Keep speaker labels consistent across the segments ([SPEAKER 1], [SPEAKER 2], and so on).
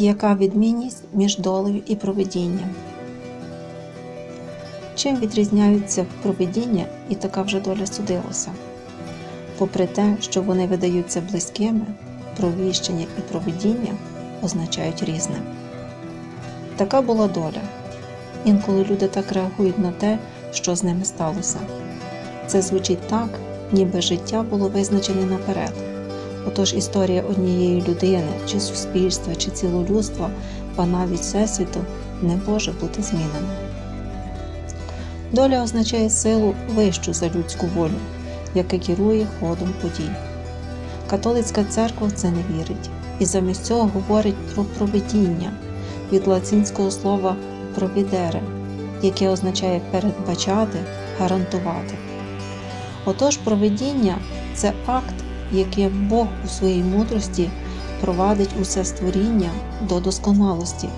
[SPEAKER 1] Яка відмінність між долею і провидінням? Чим відрізняються провидіння і така вже доля судилося? Попри те, що вони видаються близькими, провіщення і провидіння означають різне. Така була доля. Інколи люди так реагують на те, що з ними сталося. Це звучить так, ніби життя було визначене наперед. Отож історія однієї людини, чи суспільства, чи цілолюдства, ба навіть всесвіту не може бути змінена. Доля означає силу вищу за людську волю, яка керує ходом подій. Католицька церква в це не вірить і замість цього говорить про провидіння від латинського слова провідере, яке означає передбачати, гарантувати. Отож, провидіння це акт, яким Бог у своїй мудрості провадить усе створіння до досконалості,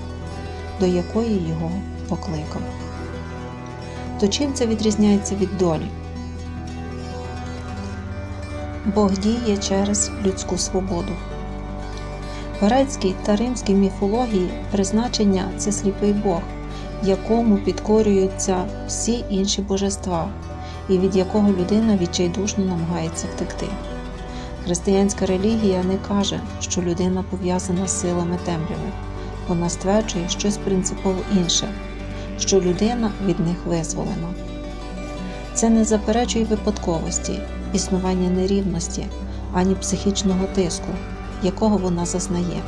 [SPEAKER 1] до якої його покликав. То чим це відрізняється від долі? Бог діє через людську свободу. В грецькій та римській міфології призначення це сліпий Бог, якому підкорюються всі інші божества, і від якого людина відчайдушно намагається втекти. Християнська релігія не каже, що людина пов'язана з силами темряви. Вона стверджує щось принципово інше, що людина від них визволена. Це не заперечує випадковості, існування нерівності ані психічного тиску, якого вона зазнає.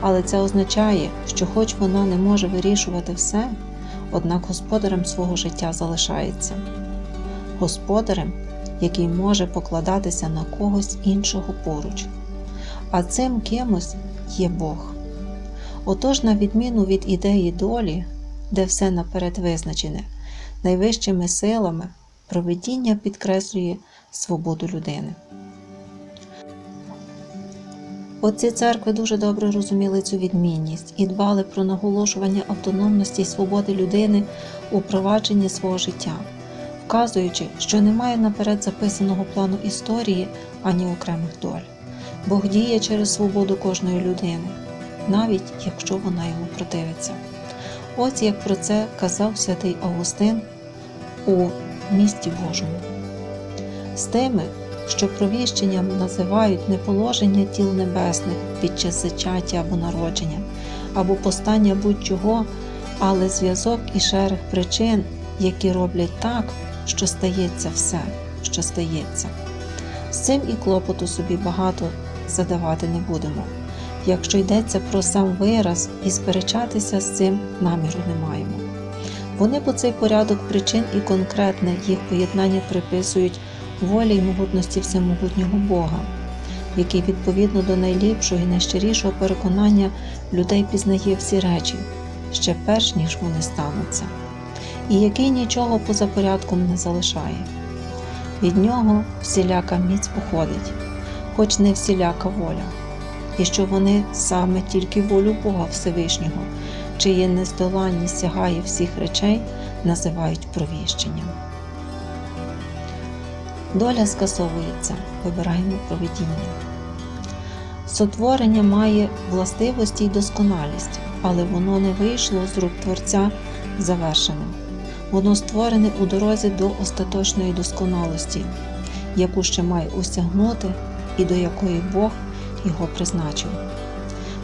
[SPEAKER 1] Але це означає, що, хоч вона не може вирішувати все, однак господарем свого життя залишається господарем, який може покладатися на когось іншого поруч. А цим кимось є Бог. Отож, на відміну від ідеї долі, де все наперед визначене, найвищими силами проведіння підкреслює свободу людини. Отці церкви дуже добре розуміли цю відмінність і дбали про наголошування автономності й свободи людини у провадженні свого життя, вказуючи, що немає наперед записаного плану історії ані окремих доль. Бог діє через свободу кожної людини, навіть якщо вона йому противиться. Ось як про це казав святий Августин у місті Божому. З тими, що провіщенням називають не положення тіл небесних під час зачаття або народження, або постання будь-чого, але зв'язок і шерег причин, які роблять так, що стається все, що стається. З цим і клопоту собі багато задавати не будемо. Якщо йдеться про сам вираз і сперечатися з цим наміру не маємо. Вони по цей порядок причин і конкретне їх поєднання приписують волі й могутності всемогутнього Бога, який відповідно до найліпшого і найщирішого переконання людей пізнає всі речі, ще перш ніж вони стануться, і який нічого поза порядком не залишає. Від нього всіляка міць походить, хоч не всіляка воля, і що вони саме тільки волю Бога Всевишнього, чиє нездоланність сягає всіх речей, називають провіщенням. Доля скасовується, вибираємо провидіння. Сотворення має властивості й досконалість, але воно не вийшло з рук Творця завершеним. Воно створене у дорозі до остаточної досконалості, яку ще має осягнути і до якої Бог його призначив.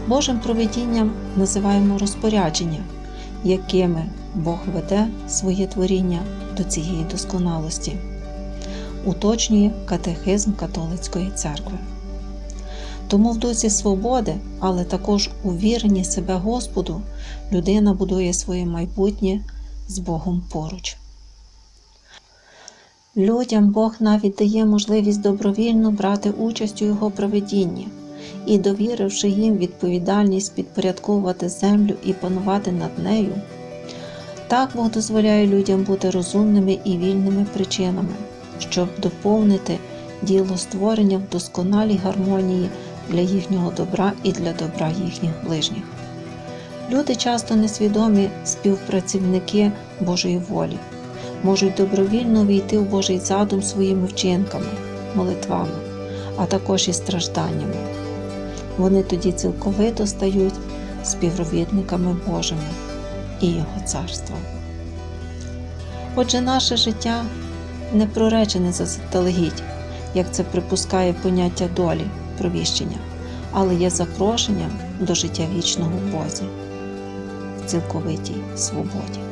[SPEAKER 1] Божим провидінням називаємо розпорядження, якими Бог веде своє творіння до цієї досконалості уточнює катехизм католицької церкви. Тому в дусі свободи, але також у віренні себе Господу, людина будує своє майбутнє з Богом поруч. Людям Бог навіть дає можливість добровільно брати участь у його проведінні і, довіривши їм відповідальність підпорядковувати землю і панувати над нею, так Бог дозволяє людям бути розумними і вільними причинами щоб доповнити діло створення в досконалій гармонії для їхнього добра і для добра їхніх ближніх. Люди часто несвідомі співпрацівники Божої волі, можуть добровільно війти в Божий задум своїми вчинками, молитвами, а також і стражданнями. Вони тоді цілковито стають співробітниками Божими і Його царства. Отже, наше життя не проречене заздалегідь, як це припускає поняття долі провіщення, але є запрошенням до життя вічного в Бозі цілковитій свободі.